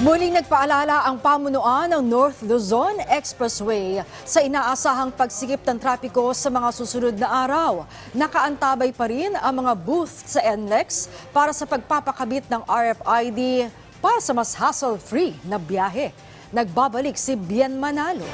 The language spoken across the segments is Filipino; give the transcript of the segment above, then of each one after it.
Muling nagpaalala ang pamunuan ng North Luzon Expressway sa inaasahang pagsikip ng trapiko sa mga susunod na araw. Nakaantabay pa rin ang mga booth sa NLEX para sa pagpapakabit ng RFID para sa mas hassle-free na biyahe. Nagbabalik si Bien Manalo.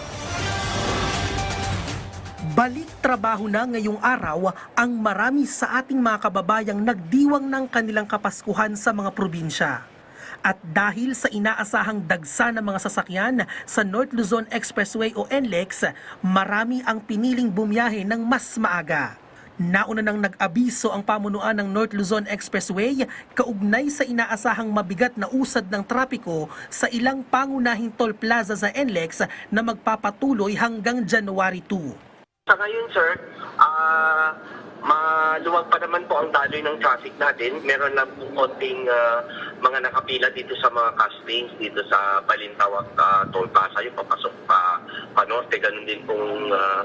Balik trabaho na ngayong araw ang marami sa ating mga kababayang nagdiwang ng kanilang kapaskuhan sa mga probinsya. At dahil sa inaasahang dagsa ng mga sasakyan sa North Luzon Expressway o NLEX, marami ang piniling bumiyahe ng mas maaga. Nauna nang nag-abiso ang pamunuan ng North Luzon Expressway kaugnay sa inaasahang mabigat na usad ng trapiko sa ilang pangunahing toll plaza sa NLEX na magpapatuloy hanggang January 2. Sa ngayon, sir, ah maluwag pa naman po ang daloy ng traffic natin. Meron lang po konting ah, mga nakapila dito sa mga castings, dito sa Balintawak ah, Toll Plaza, yung papasok pa, pa norte. Ganun din pong ah,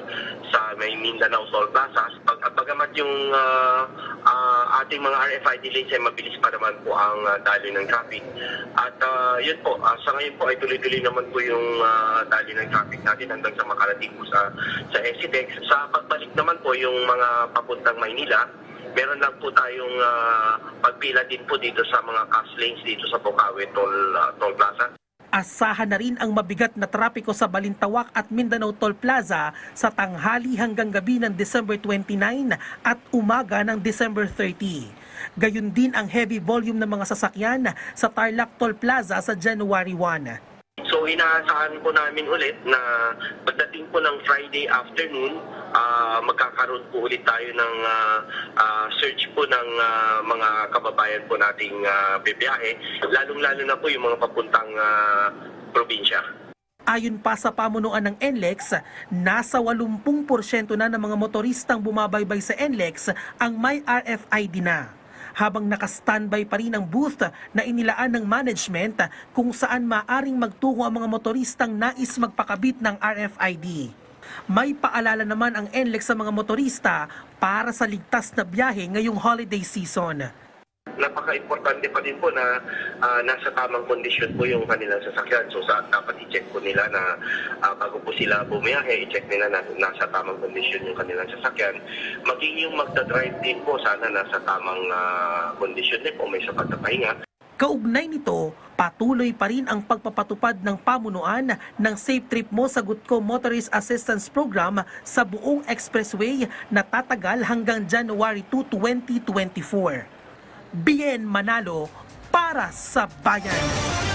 sa may Mindanao Toll Plaza. Pag, bagamat yung ah, ating mga RFID lanes ay mabilis pa naman po ang ah, daloy ng traffic. At ah, yun po, ah, sa ngayon po ay tuloy-tuloy naman po yung ah, daloy ng traffic natin hanggang sa makarating po sa, sa Exitex. Sa pagbalik naman po yung mga papuntang Maynila, meron lang po tayong ah, pagpila din po dito sa mga cast lanes dito sa Bukawi Toll, ah, Toll. Asahan na rin ang mabigat na trapiko sa Balintawak at Mindanao Toll Plaza sa tanghali hanggang gabi ng December 29 at umaga ng December 30. Gayun din ang heavy volume ng mga sasakyan sa Tarlac Toll Plaza sa January 1. So inaasahan po namin ulit na pagdating po ng Friday afternoon, ah, magkakaroon po ulit tayo ng ah, ah, search po ng ah, mga kababayan po nating uh, bibiyahe, lalong-lalo na po yung mga papuntang ah, probinsya. Ayon pa sa pamunuan ng NLEX, nasa 80% na ng mga motoristang bumabaybay sa NLEX ang may RFID na. Habang naka-standby pa rin ang booth na inilaan ng management kung saan maaring magtungo ang mga motoristang nais magpakabit ng RFID. May paalala naman ang NLEX sa mga motorista para sa ligtas na biyahe ngayong holiday season. Napaka-importante pa din po na ah, nasa tamang kondisyon po yung kanilang sasakyan. So sa, dapat i-check po nila na ah, bago po sila bumiyahe, i-check nila na nasa tamang kondisyon yung kanilang sasakyan. Maging yung magdadrive din po, sana nasa tamang ah, kondisyon din po, may sapat na pahinga. Kaugnay nito, patuloy pa rin ang pagpapatupad ng pamunuan ng Safe Trip Mo sa Gutco Motorist Assistance Program sa buong expressway na tatagal hanggang January 2, 2024. Bien Manalo para sa bayan.